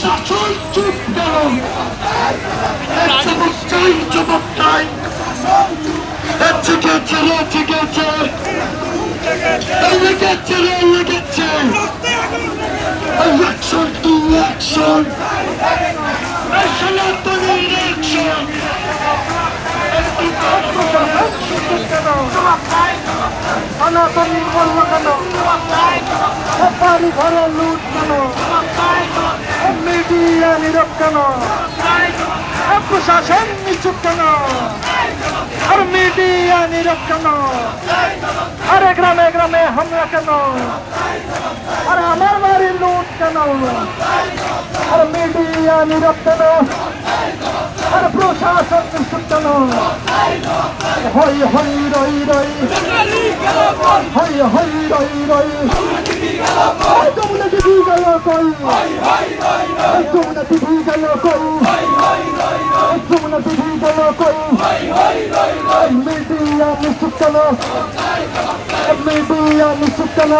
প্রশাসন চুপ কেন চমকটাই চমকটাই জেগেছে রে জেগেছে লেগেছে রে লেগেছে অ্যাকশন টু অ্যাকশন সনাতনী অ্যাকশন সনাতনী বলব কেন বাড়ি ঘরে লুট কেন নীরব কেন? প্রশাসন নিচুপ কেন? আর মিডিয়া নীরব কেন? আরে গ্রামে গ্রামে হামলা কেন? আর আমার বাড়ি লুট কেন? আর মিডিয়া নীরব কেন? আর প্রশাসন নিচুপ কেন? হই হই, রই রই। হই হই, রই রই এই যমুনা দিদি গেল কই যমুনা দিদি গেল কই যমুনা দিদি গেল কই মিডিয়া নিচুপ কেন মিডিয়া নিচুপ কেন